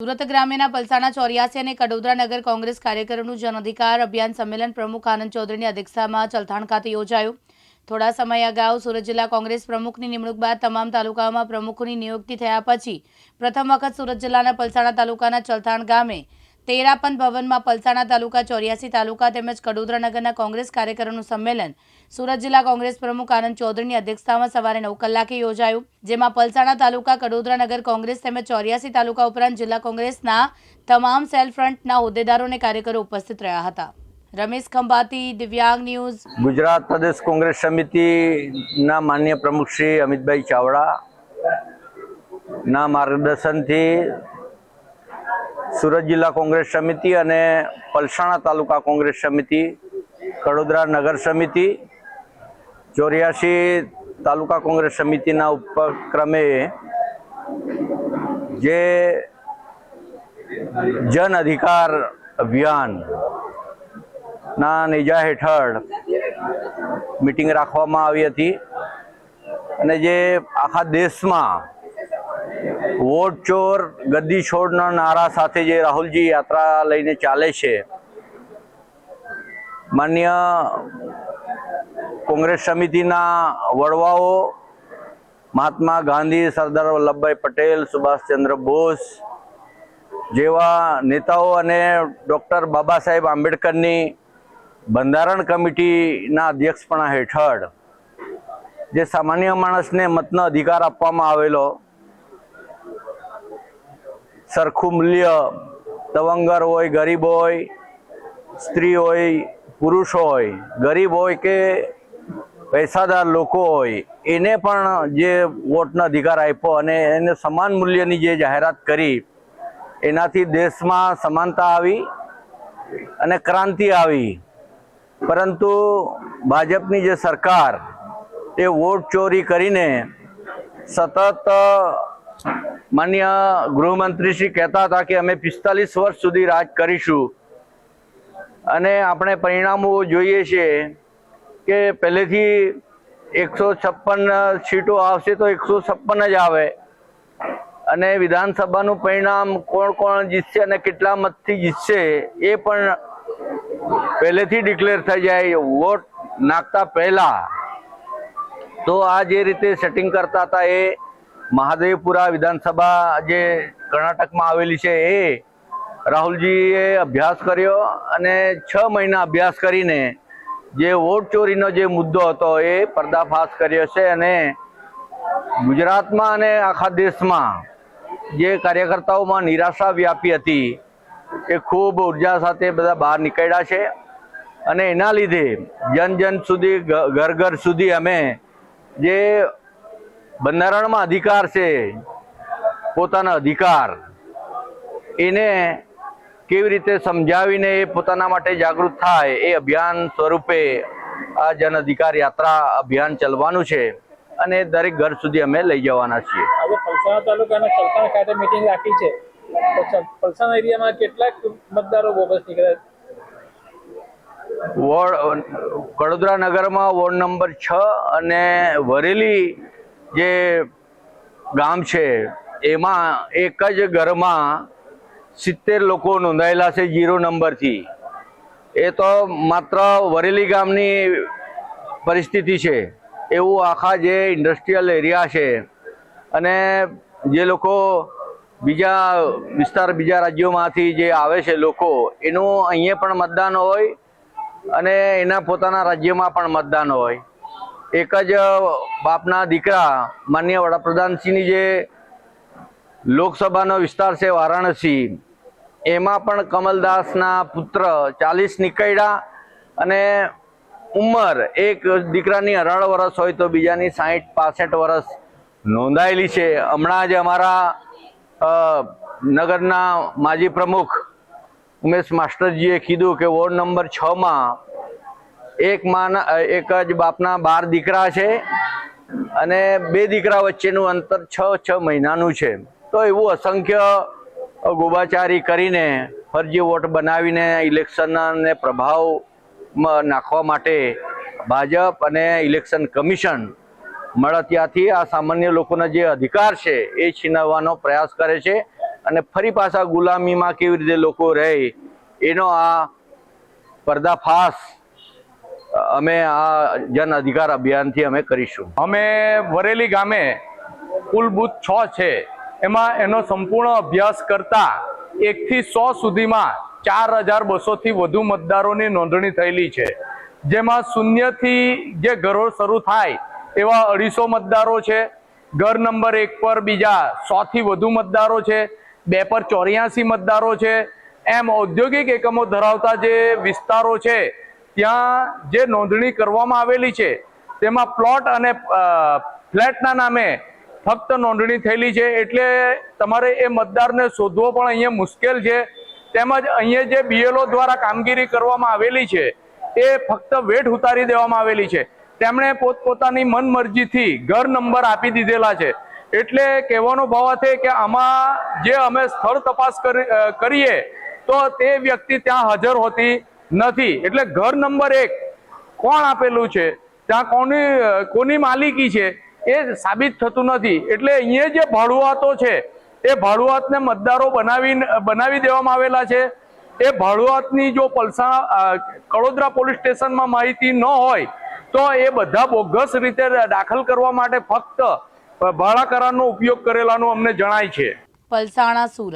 સુરત ગ્રામ્યના પલસાણા ચોર્યાસી અને કડોદરા નગર કોંગ્રેસ કાર્યકરોનું જન અધિકાર અભિયાન સંમેલન પ્રમુખ આનંદ ચૌધરીની અધ્યક્ષતામાં ચલથાણ ખાતે યોજાયું. થોડા સમય અગાઉ સુરત જિલ્લા કોંગ્રેસ પ્રમુખની નિમણૂક બાદ તમામ તાલુકાઓમાં પ્રમુખોની નિયુક્તિ થયા પછી પ્રથમ વખત સુરત જિલ્લાના પલસાણા તાલુકાના ચલથાણ ગામે તેરાપન ભવનમાં પલસાણા તાલુકા ચોર્યાસી તાલુકા તેમજ કડોદરાનગરના કોંગ્રેસ કાર્યકરોનું સંમેલન. સુરત જિલ્લા કોંગ્રેસ પ્રમુખ આનંદ ચૌધરીની અધ્યક્ષતામાં સવારે નવ કલાકે યોજાયું, જેમાં પલસાણા તાલુકા કડોદરા નગર કોંગ્રેસ તેમજ ચોર્યાસી તાલુકા ઉપરાંત જિલ્લા કોંગ્રેસના તમામ સેલ ફ્રન્ટના હોદ્દેદારો અને કાર્યકરો ઉપસ્થિત રહ્યા હતા. રમેશ ખંભાતી, દિવ્યાંગ ન્યૂઝ. ગુજરાત પ્રદેશ કોંગ્રેસ સમિતિના માન્ય પ્રમુખ શ્રી અમિતભાઈ ચાવડા ના માર્ગદર્શનથી સુરત જિલ્લા કોંગ્રેસ સમિતિ અને પલસાણા તાલુકા કોંગ્રેસ સમિતિ, કડોદરા નગર સમિતિ, ચોર્યાસી તાલુકા કોંગ્રેસ સમિતિના ઉપક્રમે જે જન અધિકાર અભિયાન ના નેજા હેઠળ મિટિંગ રાખવામાં આવી હતી અને જે આખા દેશમાં વોટ ચોર ગદ્દી છોડના નારા સાથે જે રાહુલજી યાત્રા લઈને ચાલે છે, માન્ય કોંગ્રેસ સમિતિના વડવાઓ મહાત્મા ગાંધી, સરદાર વલ્લભભાઈ પટેલ, સુભાષચંદ્ર બોઝ જેવા નેતાઓ અને ડૉક્ટર બાબા સાહેબ આંબેડકરની બંધારણ કમિટીના અધ્યક્ષપણા હેઠળ જે સામાન્ય માણસને મતનો અધિકાર આપવામાં આવેલો સરખું મૂલ્ય, તવંગર હોય, ગરીબ હોય, સ્ત્રી હોય, પુરુષ હોય, ગરીબ હોય કે પૈસાદાર લોકો હોય, એને પણ જે વોટનો અધિકાર આપ્યો અને એને સમાન મૂલ્યની જે જાહેરાત કરી, એનાથી દેશમાં સમાનતા આવી અને ક્રાંતિ આવી. પરંતુ ભાજપની જે સરકાર, એ વોટ ચોરી કરીને સતત માન્ય ગૃહમંત્રી શ્રી કહેતા હતા કે અમે પિસ્તાલીસ વર્ષ સુધી રાજ કરીશું. અને આપણે પરિણામો જોઈએ છીએ કે પહેલેથી એકસો છપ્પન સીટો આવશે તો એકસો છપ્પન જ આવે. અને વિધાનસભાનું પરિણામ કોણ કોણ જીતશે અને કેટલા મતથી જીતશે એ પણ પહેલેથી ડિક્લેર થઈ જાય, વોટ નાખતા પહેલા. તો આ જે રીતે સેટિંગ કરતા હતા એ મહાદેવપુરા વિધાનસભા જે કર્ણાટકમાં આવેલી છે એ રાહુલજીએ અભ્યાસ કર્યો અને છ મહિના અભ્યાસ કરીને જે વોટ ચોરીનો જે મુદ્દો હતો એ પર્દાફાશ કર્યો છે અને ગુજરાતમાં અને આખા દેશમાં જે કાર્યકર્તાઓમાં નિરાશા વ્યાપી હતી એ ખૂબ ઊર્જા સાથે બધા બહાર નીકળ્યા છે. અને એના લીધે જન જન સુધી ઘર ઘર સુધી અમે જે બંધારણમાં અધિકાર છે પોતાના અધિકાર. એને કેવી રીતે સમજાવીને એ પોતાના માટે જાગૃત થાય એ અભિયાન સ્વરૂપે આ જન અધિકાર યાત્રા અભિયાન ચલવાનું છે અને દરેક ઘર સુધી અમે લઈ જવાના છીએ. આજે પલસાણા તાલુકાના ચલથાણ ખાતે મીટિંગ રાખી છે. પલસાણા એરિયામાં કેટલાક મતદારો બોગસ નીકળ્યા વોર્ડ વડોદરા નગરમાં વોર્ડ નંબર છ અને વરેલી જે ગામ છે, એમાં એક જ ઘરમાં સિત્તેર લોકો નોંધાયેલા છે જીરો નંબરથી. એ તો માત્ર વરેલી ગામની પરિસ્થિતિ છે. એવું આખા જે ઇન્ડસ્ટ્રીયલ એરિયા છે અને જે લોકો બીજા વિસ્તાર, બીજા રાજ્યોમાંથી જે આવે છે લોકો, એનું અહીંયા પણ મતદાન હોય અને એના પોતાના રાજ્યમાં પણ મતદાન હોય. એક જ બાપના દીકરા માન્ય વડાપ્રધાનશ્રીની જે લોકસભાનો વિસ્તાર છે વારાણસી, એમાં પણ કમલદાસના પુત્ર ચાલીસ નીકળ્યા અને ઉંમર એક દીકરાની અઢાર વર્ષ હોય તો બીજાની સાહીઠ, પાસઠ વર્ષ નોંધાયેલી છે. હમણાં જ અમારા નગરના માજી પ્રમુખ ઉમેશ માસ્ટરજીએ કીધું કે વોર્ડ નંબર છ માં એક માં એક જ બાપના બાર દીકરા છે અને બે દીકરા વચ્ચેનું અંતર છ છ મહિનાનું છે. તો એવું અસંખ્ય ગોબાચારી કરીને ફરજી વોટ બનાવીને ઇલેક્શનને પ્રભાવમાં નાખવા માટે ભાજપ અને ઇલેક્શન કમિશન મળતિયાથી આ સામાન્ય લોકોના જે અધિકાર છે એ છીનવવાનો પ્રયાસ કરે છે અને ફરી પાછા ગુલામીમાં કેવી રીતે લોકો રહે એનો આ પર્દાફાશ અમે આ જન અધિકાર અભિયાનથી અમે કરીશું. અમે વરેલી ગામે કુલ બુથ છ છે. એમાં એનો સંપૂર્ણ અભ્યાસ કરતા એકથી સો સુધીમાં ચાર હજાર બસોથી વધુ મતદારોની નોંધણી થયેલી છે. જેમાં શૂન્યથી જે ઘરો શરૂ થાય એવા અઢીસો મતદારો છે. ઘર નંબર એક પર બીજા સોથી વધુ મતદારો છે. બે પર ચોર્યાસી મતદારો છે. એમ ઔદ્યોગિક એકમો ધરાવતા જે વિસ્તારો છે ત્યાં જે નોંધણી કરવામાં આવેલી છે, તેમાં પ્લોટ અને ફ્લેટના નામે ફક્ત નોંધણી થયેલી છે, એટલે તમારે એ મતદારને શોધવો પણ અહીંયા મુશ્કેલ છે. તેમજ અહીંયા જે બીએલઓ દ્વારા કામગીરી કરવામાં આવેલી છે, એ ફક્ત વેટ ઉતારી દેવામાં આવેલી છે. તેમણે પોતપોતાની મનમરજીથી ઘર નંબર આપી દીધેલા છે. એટલે કહેવાનો ભાવ છે કે આમાં જે અમે સ્થળ તપાસ કરી- કરીએ, તો તે વ્યક્તિ ત્યાં હાજર હોતી નથી. એટલે ઘર નંબર એક કોણ આપેલું છે? ત્યાં કોની કોની માલિકી છે? એ સાબિત થતું નથી. એટલે અહીંયા જે ભાડુઆતો છે, એ ભાડુઆતને મતદારો બનાવી બનાવી દેવામાં આવેલા છે. એ ભાડુઆતની જો પલસા કડોદરા પોલીસ સ્ટેશનમાં માહિતી ન હોય, તો એ બધા બોગસ રીતે દાખલ કરવા માટે ફક્ત ભાડા કરારનો ઉપયોગ કરેલાનું અમને જણાય છે. પલસાણા, સુરત.